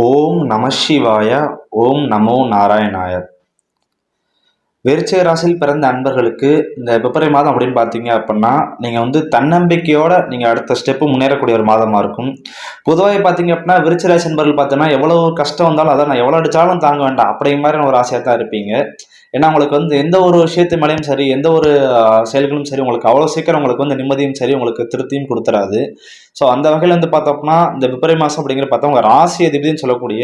ஓம் நம சிவாய ஓம் நமோ நாராயணாய. விருச்சிக ராசியில் பிறந்த அன்பர்களுக்கு இந்த பிப்ரவரி மாதம் அப்படின்னு பார்த்தீங்க அப்படின்னா நீங்கள் வந்து தன்னம்பிக்கையோட நீங்கள் அடுத்த ஸ்டெப்பு முன்னேறக்கூடிய ஒரு மாதமாக இருக்கும். பொதுவாக பார்த்தீங்க அப்படின்னா விருச்ச ராசி அன்பர்கள் பார்த்தீங்கன்னா எவ்வளோ கஷ்டம் வந்தாலும் அதை நான் எவ்வளோ அடித்தாலும் தாங்க வேண்டாம் அப்படிங்கிற மாதிரி ஒரு ஆசையாக தான் இருப்பீங்க. ஏன்னா உங்களுக்கு வந்து எந்த ஒரு விஷயத்து மேலேயும் சரி எந்த ஒரு செயல்களும் சரி உங்களுக்கு அவ்வளோ சீக்கிரம் உங்களுக்கு வந்து நிம்மதியும் சரி உங்களுக்கு திருப்தியும் கொடுத்துறாது. ஸோ அந்த வகையில் வந்து பார்த்தோம்னா இந்த பிப்ரவரி மாதம் அப்படிங்கிற பார்த்தா உங்கள் ராசி அதிபதினு சொல்லக்கூடிய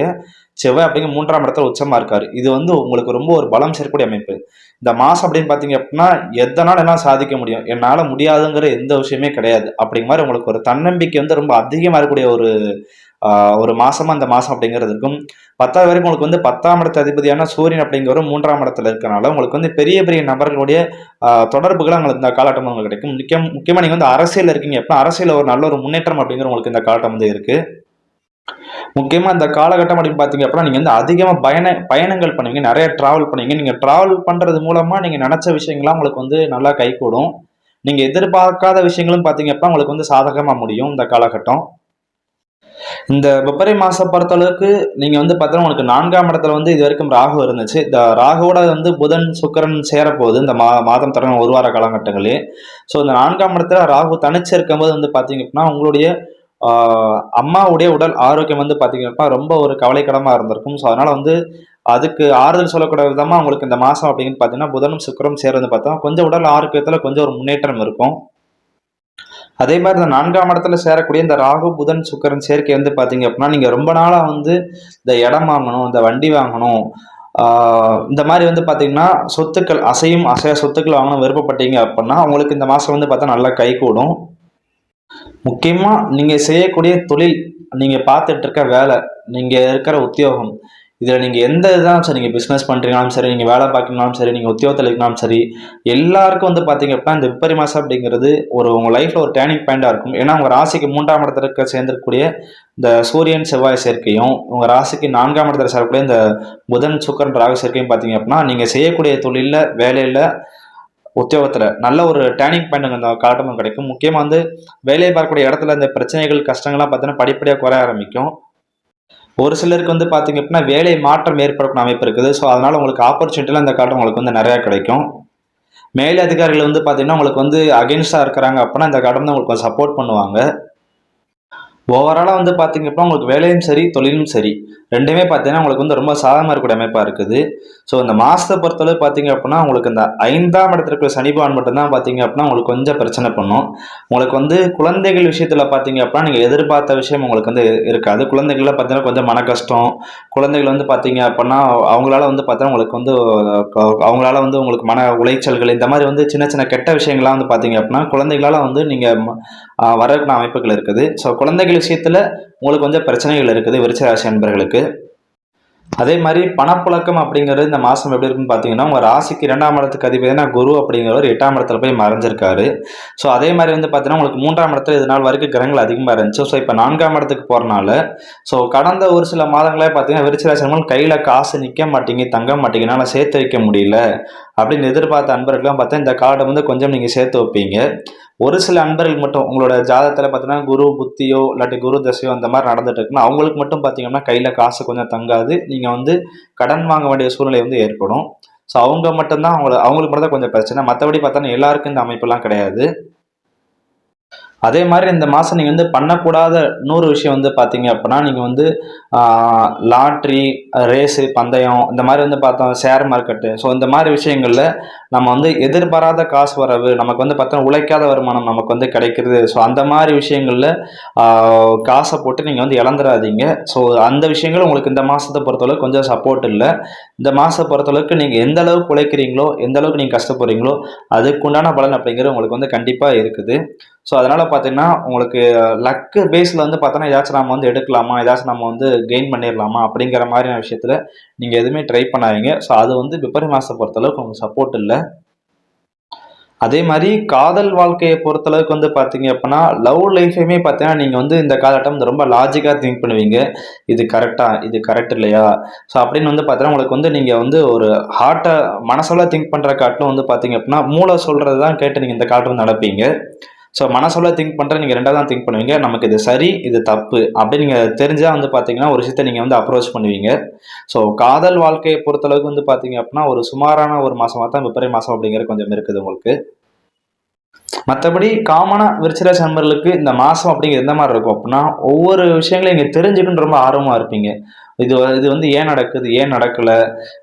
செவ்வாய் அப்படிங்கிற மூன்றாம் இடத்துல உச்சமாக இருக்கார். இது வந்து உங்களுக்கு ரொம்ப ஒரு பலம் சேர்க்கக்கூடிய அமைப்பு. இந்த மாதம் அப்படின்னு பார்த்தீங்க அப்படின்னா எதனால் எல்லாம் சாதிக்க முடியும்? என்னால் முடியாதுங்கிற எந்த விஷயமே கிடையாது. அப்படிங்கிற மாதிரி உங்களுக்கு ஒரு தன்னம்பிக்கை வந்து ரொம்ப அதிகமாக இருக்கக்கூடிய ஒரு ஒரு மாசமா இந்த மாதம் அப்படிங்கிறது இருக்கும். பத்தாவது வரைக்கும் உங்களுக்கு வந்து பத்தாம் இடத்து அதிபதியான சூரியன் அப்படிங்கிற மூன்றாம் இடத்துல இருக்கனால உங்களுக்கு வந்து பெரிய பெரிய நபர்களுடைய தொடர்புகள் உங்களுக்கு இந்த காலகட்டம் உங்களுக்கு கிடைக்கும். முக்கியம் முக்கியமாக நீங்கள் வந்து அரசியல் இருக்கீங்க அப்படின்னா அரசியல் ஒரு நல்ல ஒரு முன்னேற்றம் அப்படிங்கிற உங்களுக்கு இந்த காலகட்டம் வந்து இருக்கு. முக்கியமாக இந்த காலகட்டம் அப்படின்னு பார்த்தீங்க அப்படின்னா நீங்கள் வந்து அதிகமாக பயண பயணங்கள் பண்ணுவீங்க நிறைய ட்ராவல் பண்ணுவீங்க. நீங்கள் ட்ராவல் பண்ணுறது மூலமாக நீங்கள் நினச்ச விஷயங்கள்லாம் உங்களுக்கு வந்து நல்லா கைகூடும். நீங்கள் எதிர்பார்க்காத விஷயங்களும் பார்த்தீங்க அப்படின்னா உங்களுக்கு வந்து சாதகமாக முடியும் இந்த காலகட்டம். இந்த பிப்ரவரி மாதம் பொறுத்த அளவுக்கு நீங்கள் வந்து பார்த்தீங்கன்னா உங்களுக்கு நான்காம் இடத்துல வந்து இது வரைக்கும் ராகு இருந்துச்சு. இந்த ராகுவோட வந்து புதன் சுக்கிரன் சேரப்போகுது. இந்த மா மாதம் தொடங்க ஒரு வார காலகட்டங்களே ஸோ இந்த நான்காம் இடத்துல ராகு தனிச்சு இருக்கும்போது வந்து பார்த்தீங்க அப்படின்னா உங்களுடைய அம்மாவுடைய உடல் ஆரோக்கியம் வந்து பார்த்தீங்க அப்படின்னா ரொம்ப ஒரு கவலைக்கிடமாக இருந்திருக்கும். ஸோ அதனால் வந்து அதுக்கு ஆறுதல் சொல்லக்கூடிய விதமாக உங்களுக்கு இந்த மாதம் அப்படின்னு பார்த்தீங்கன்னா புதனும் சுக்கரம் சேர்ந்து பார்த்தோம் கொஞ்சம் உடல் ஆரோக்கியத்தில் கொஞ்சம் ஒரு முன்னேற்றம் இருக்கும். அதே மாதிரி இந்த நான்காம் இடத்துல சேரக்கூடிய இந்த ராகு புதன் சுக்கரன் சேர்க்கை வந்து பார்த்தீங்க அப்படின்னா நீங்கள் ரொம்ப நாளாக வந்து இந்த இடம் வாங்கணும் இந்த வண்டி வாங்கணும். இந்த மாதிரி வந்து பார்த்தீங்கன்னா சொத்துக்கள் அசையும் அசைய சொத்துக்கள் வாங்கணும் விருப்பப்பட்டீங்க அப்படின்னா உங்களுக்கு இந்த மாதம் வந்து பார்த்தா நல்லா கை கூடும். முக்கியமாக நீங்கள் செய்யக்கூடிய தொழில் நீங்கள் பார்த்துட்டு இருக்க வேலை நீங்கள் இருக்கிற உத்தியோகம் இதில் நீங்கள் எந்த இதான் சரி நீங்கள் பிஸ்னஸ் பண்ணுறீங்கனாலும் சரி நீங்கள் வேலை பார்க்கணும்னாலும் சரி நீங்கள் உத்தியோகத்தில் இருக்கனாலும் சரி எல்லாருக்கும் வந்து பார்த்தீங்க அப்படின்னா இந்த பிப்ரவரி மாதம் அப்படிங்கிறது ஒரு உங்கள் லைஃப்பில் ஒரு டேர்னிங் பாயிண்டாக இருக்கும். ஏன்னா உங்கள் ராசிக்கு மூன்றாம் இடத்துல சேர்ந்திருக்கக்கூடிய இந்த சூரியன் செவ்வாய் சேர்க்கையும் உங்கள் ராசிக்கு நான்காம் இடத்துல சேரக்கூடிய இந்த புதன் சுக்கரன் ராகு சேர்க்கையும் பார்த்தீங்க அப்படின்னா நீங்கள் செய்யக்கூடிய தொழிலில் வேலையில் உத்தியோகத்தில் நல்ல ஒரு டேர்னிங் பாயிண்ட் அந்த காலட்டமும் கிடைக்கும். முக்கியமாக வந்து வேலையை பார்க்கக்கூடிய இடத்துல இந்த பிரச்சனைகள் கஷ்டங்கள்லாம் பார்த்தீங்கன்னா படிப்படியாக குறைய ஆரம்பிக்கும். ஒரு சிலருக்கு வந்து பார்த்தீங்க அப்படின்னா வேலை மாற்றம் ஏற்படக்கூடிய அமைப்பு இருக்குது. ஸோ அதனால் உங்களுக்கு ஆப்பர்ச்சுனிட்டிலாம் இந்த காலம் உங்களுக்கு வந்து நிறையா கிடைக்கும். மேல் அதிகாரிகள் வந்து பார்த்தீங்கன்னா உங்களுக்கு வந்து அகென்ஸ்டாக இருக்கிறாங்க அப்படின்னா இந்த காலம் தான் உங்களுக்கு சப்போர்ட் பண்ணுவாங்க. ஓவராலாக வந்து பார்த்தீங்க அப்படின்னா உங்களுக்கு வேலையும் சரி தொழிலும் சரி. ரெண்டுமே பார்த்தீங்கன்னா உங்களுக்கு வந்து ரொம்ப சாதகமாக இருக்கக்கூடிய அமைப்பாக இருக்குது. ஸோ இந்த மாதத்தை பொறுத்தளவு பார்த்தீங்க அப்படின்னா உங்களுக்கு இந்த ஐந்தாம் இடத்துல இருக்கிற சனி மட்டும்தான் பார்த்தீங்க அப்படின்னா உங்களுக்கு கொஞ்சம் பிரச்சனை பண்ணும். உங்களுக்கு வந்து குழந்தைகள் விஷயத்தில் பார்த்தீங்க அப்படின்னா நீங்கள் எதிர்பார்த்த விஷயம் உங்களுக்கு வந்து இருக்காது. குழந்தைகள்லாம் பார்த்தீங்கன்னா கொஞ்சம் மன கஷ்டம். குழந்தைகள் வந்து பார்த்தீங்க அப்படின்னா அவங்களால வந்து பார்த்தீங்கன்னா உங்களுக்கு வந்து அவங்களால வந்து உங்களுக்கு மன உளைச்சல்கள் இந்த மாதிரி வந்து சின்ன சின்ன கெட்ட விஷயங்கள்லாம் வந்து பார்த்தீங்க அப்படின்னா குழந்தைகளால் வந்து நீங்கள் வரக்கூடிய அமைப்புகள் இருக்குது. ஸோ குழந்தைகள் விஷயத்தில் உங்களுக்கு கொஞ்சம் பிரச்சனைகள் இருக்குது விருச்சராசி அன்பர்களுக்கு. அதே மாதிரி பணப்புழக்கம் அப்படிங்கிறது இந்த மாதம் எப்படி இருக்குன்னு பார்த்தீங்கன்னா உங்கள் ராசிக்கு இரண்டாம் இடத்துக்கு அதிபதினா குரு அப்படிங்கிறவர் எட்டாம் இடத்துல போய் மறைஞ்சிருக்காரு. ஸோ அதே மாதிரி வந்து பார்த்தீங்கன்னா உங்களுக்கு மூன்றாம் இடத்துல இது நாள் வரைக்கும் கிரகங்கள் அதிகமாக இருந்துச்சு. ஸோ இப்போ நான்காம் இடத்துக்கு போகிறனால ஸோ கடந்த ஒரு சில மாதங்களே பார்த்தீங்கன்னா விருச்சிராசினர்கள் கையில் காசு நிற்க மாட்டீங்க தங்க மாட்டீங்கனால சேர்த்து வைக்க முடியல அப்படின்னு எதிர்பார்த்த அன்பர்கள்லாம் பார்த்தா இந்த கார்டை வந்து கொஞ்சம் நீங்கள் சேர்த்து வைப்பீங்க. ஒரு சில அன்பர்கள் மட்டும் உங்களோட ஜாதகத்தில் பார்த்தீங்கன்னா குரு புத்தியோ இல்லாட்டி குரு தசையோ அந்த மாதிரி நடந்துட்டு இருக்குன்னா அவங்களுக்கு மட்டும் பார்த்தீங்கன்னா கையில் காசு கொஞ்சம் தங்காது. நீங்கள் வந்து கடன் வாங்க வேண்டிய சூழ்நிலை வந்து ஏற்படும். ஸோ அவங்க மட்டும்தான் அவங்கள அவங்களுக்கு மட்டும் தான் கொஞ்சம் பிரச்சனை. மற்றபடி பார்த்தோன்னா எல்லாருக்கும் இந்த அமைப்பெல்லாம் கிடையாது. அதே மாதிரி இந்த மாதம் நீங்கள் வந்து பண்ணக்கூடாத நூறு விஷயம் வந்து பார்த்தீங்க அப்படின்னா நீங்கள் வந்து லாட்ரி ரேஸு பந்தயம் இந்த மாதிரி வந்து பார்த்தோம் ஷேர் மார்க்கெட்டு ஸோ இந்த மாதிரி விஷயங்களில் நம்ம வந்து எதிர்பாராத காசு வரவு நமக்கு வந்து பார்த்தோன்னா உழைக்காத வருமானம் நமக்கு வந்து கிடைக்கிறது. ஸோ அந்த மாதிரி விஷயங்களில் காசை போட்டு நீங்கள் வந்து இழந்துடாதீங்க ஸோ அந்த விஷயங்கள் உங்களுக்கு இந்த மாதத்தை பொறுத்தளவுக்கு கொஞ்சம் சப்போர்ட் இல்லை. இந்த மாதத்தை பொறுத்தளவுக்கு நீங்கள் எந்த அளவுக்கு உழைக்கிறீங்களோ எந்த அளவுக்கு நீங்கள் கஷ்டப்படுறீங்களோ அதுக்குண்டான பலன் அப்படிங்கிறது உங்களுக்கு வந்து கண்டிப்பாக இருக்குது. ஸோ அதனால் பார்த்தீங்கன்னா உங்களுக்கு லக்கு பேஸில் வந்து பார்த்தோன்னா ஏதாச்சும் நம்ம வந்து எடுக்கலாமா? ஏதாச்சும் நம்ம வந்து கெயின் பண்ணிடலாமா அப்படிங்கிற மாதிரியான விஷயத்தில் நீங்கள் எதுவுமே ட்ரை பண்ணாதீங்க. ஸோ அது வந்து பிப்ரவரி மாதம் பொறுத்தளவுக்கு உங்களுக்கு சப்போர்ட் இல்லை. அதே மாதிரி காதல் வாழ்க்கையை பொறுத்தளவுக்கு வந்து பார்த்தீங்க அப்படின்னா லவ் லைஃபையுமே பார்த்தீங்கன்னா நீங்கள் வந்து இந்த காலகட்டம் வந்து ரொம்ப லாஜிக்காக திங்க் பண்ணுவீங்க. இது கரெக்டாக இது கரெக்ட் இல்லையா? ஸோ அப்படின்னு வந்து பார்த்தீங்கன்னா உங்களுக்கு வந்து நீங்கள் வந்து ஒரு ஹார்ட்டை மனசால திங்க் பண்ணுற காட்டிலும் வந்து பார்த்தீங்க அப்படின்னா மூளை சொல்கிறது தான் கேட்டு நீங்கள் இந்த காலத்தில் நடப்பீங்க. ஸோ மனசளவு திங்க் பண்ணுற நீங்கள் ரெண்டாவது தான் திங்க் பண்ணுவீங்க. நமக்கு இது சரி இது தப்பு அப்படி நீங்கள் தெரிஞ்சால் வந்து பார்த்தீங்கன்னா ஒரு விஷயத்தை நீங்கள் வந்து அப்ரோச் பண்ணுவீங்க. ஸோ காதல் வாழ்க்கையை பொறுத்தளவுக்கு வந்து பார்த்தீங்க அப்படின்னா ஒரு சுமாரான ஒரு மாதமாக தான் பிப்ரவரி மாதம் அப்படிங்கிறது கொஞ்சம் இருக்குது உங்களுக்கு. மற்றபடி காமனாக விருச்சிராசி நண்பர்களுக்கு இந்த மாதம் அப்படிங்கிறது எந்த மாதிரி இருக்கும் அப்படின்னா ஒவ்வொரு விஷயங்களையும் நீங்கள் தெரிஞ்சுக்கணுன்னு ரொம்ப ஆர்வமாக இருப்பீங்க. இது இது வந்து ஏன் நடக்குது ஏன் நடக்கலை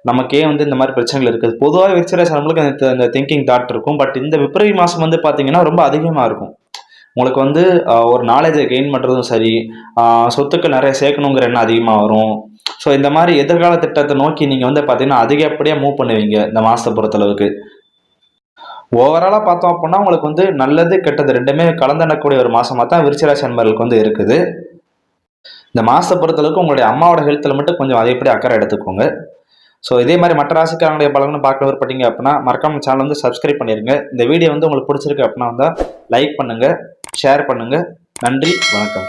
நமக்கே வந்து இந்த மாதிரி பிரச்சனைகள் இருக்குது. பொதுவாக விருச்சிராசி நண்பர்களுக்கு அந்த அந்த திங்கிங் தாட் இருக்கும். பட் இந்த பிப்ரவரி மாதம் வந்து பார்த்தீங்கன்னா ரொம்ப அதிகமாக இருக்கும். உங்களுக்கு வந்து ஒரு நாலேஜை கெயின் பண்ணுறதும் சரி சொத்துக்கள் நிறைய சேர்க்கணுங்கிற எண்ணம் அதிகமாக வரும். ஸோ இந்த மாதிரி எதிர்கால திட்டத்தை நோக்கி நீங்கள் வந்து பார்த்தீங்கன்னா அதிகப்படியாக மூவ் பண்ணுவீங்க இந்த மாதத்தை பொறுத்தளவுக்கு. ஓவராலாக பார்த்தோம் அப்படின்னா உங்களுக்கு வந்து நல்லது கெட்டது ரெண்டுமே கலந்தனக்கூடிய ஒரு மாதமாக தான் விருச்சிராசி அன்பர்களுக்கு வந்து இருக்குது. இந்த மாதத்தை பொறுத்தளவுக்கு உங்களுடைய அம்மாவோட ஹெல்த்தில் மட்டும் கொஞ்சம் அதேபடி அக்கறை எடுத்துக்கோங்க. ஸோ இதே மாதிரி மற்ற ராசிக்காரங்களுடைய பலன்களும் பார்க்க விருப்பட்டீங்க அப்படின்னா மறக்காம சேனல் வந்து சப்ஸ்கிரைப் பண்ணிடுங்க இந்த வீடியோ வந்து உங்களுக்கு பிடிச்சிருக்கு அப்படின்னா வந்தால் லைக் பண்ணுங்கள் ஷேர் பண்ணுங்கள் நன்றி வணக்கம்.